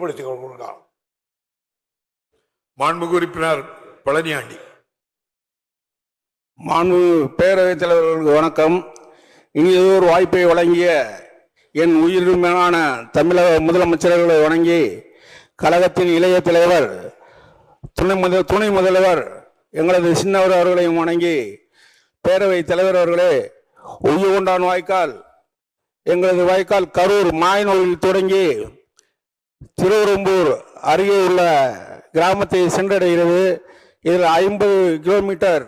கொடுங்க மாண்புமிகு உறுப்பினர் பழனியாண்டி. மாண்பு பேரவைத் தலைவர்களுக்கு வணக்கம். இனியதொரு வாய்ப்பை வழங்கிய என் உயிரினுமையான தமிழக முதலமைச்சர்களை வணங்கி கழகத்தின் இளைய தலைவர் துணை முதல் துணை முதல்வர் எங்களது சின்னவர் அவர்களையும் வணங்கி பேரவைத் தலைவர் அவர்களே உய்யகொண்டான் வாய்க்கால் எங்களது வாய்க்கால் கரூர் மாயனூரில் தொடங்கி திருவெரும்பூர் அருகே உள்ள கிராமத்தை சென்றடைகிறது. இதில் ஐம்பது கிலோமீட்டர்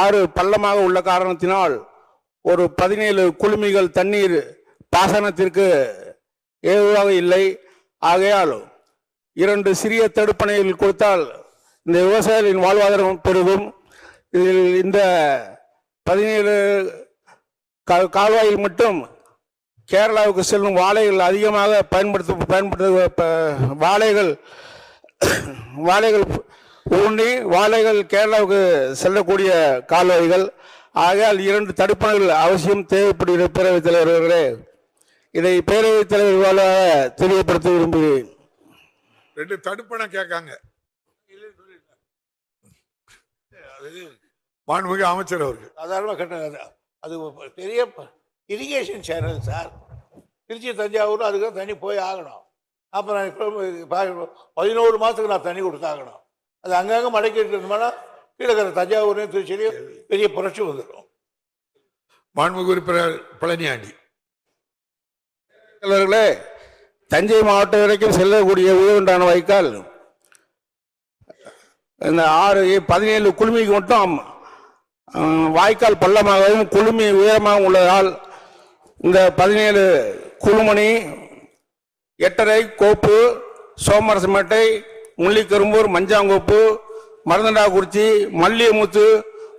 ஆறு பள்ளமாக உள்ள காரணத்தினால் ஒரு பதினேழு குளுமிகள் தண்ணீர் பாசனத்திற்கு ஏதுவாக இல்லை. ஆகையால் இரண்டு சிறிய தடுப்பணைகள் கொடுத்தால் இந்த விவசாயிகளின் வாழ்வாதாரம் பெருகும். இதில் இந்த பதினேழு கால்வாயில் மட்டும் கேரளாவுக்கு செல்லும் வாழைகள் அதிகமாக பயன்படுத்த பயன்படுத்த வாழைகள் வாழைகள் ஊன்றி வாழைகள் கேரளாவுக்கு செல்லக்கூடிய கால்வாய்கள். ஆகையால் இரண்டு தடுப்பணைகள் அவசியம் தேவைப்படுகிற பேரவைத் தலைவர்களே இதை பேரவைத் தலைவர் தெரியப்படுத்த விரும்புகிறேன். ரெண்டு தடுப்பணை கேட்காங்க. மாண்புமிகு அமைச்சர் அவர்கள். சாதாரணமாக கட்டுறது அது பெரிய irrigation channel sir Tiruchi Thanjavur அதுக்கு தண்ணி போய் ஆகணும். அப்போ நான் பதினோரு மாதத்துக்கு நான் தண்ணி கொடுத்தாகணும். அது அங்கங்கே மடக்கிட்டு இருந்தோம்னா கீழே இருக்கிற தஞ்சாவூரையும் திருச்சியிலையும் பெரிய புரட்சி வந்துடும். மாண்புமிகு உறுப்பினர் பழனியாண்டி. தலைவர்களே தஞ்சை மாவட்டம் வரைக்கும் செல்லக்கூடிய உயர்வுண்டான வாய்க்கால் இந்த ஆறு பதினேழு குழுமிக்கு மட்டும் வாய்க்கால் பள்ளமாகவும் குழுமி உயரமாகவும் உள்ளதால் இந்த பதினேழு குழுமணி எட்டரை கோப்பு சோமரசமேட்டை முள்ளிக்கரும்பூர் மஞ்சாங்கோப்பு மருதண்டாக்குறிச்சி மல்லியமுத்து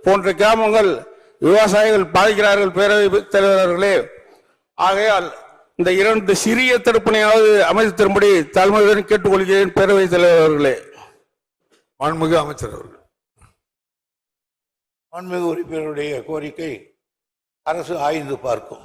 போன்ற கிராமங்கள் விவசாயிகள் பாதிக்கிறார்கள் பேரவை தலைவர்களே. ஆகையால் இந்த இரண்டு சிறிய தடுப்பணையாவது அமைத்து தரும்படி தாழ்மையுடன் கேட்டுக்கொள்கிறேன் பேரவைத் தலைவர்களே. மாண்புமிகு அமைச்சர் அவர்கள். ஆன்மீக உறுப்பினருடைய கோரிக்கை அரசு ஆய்ந்து பார்க்கும்.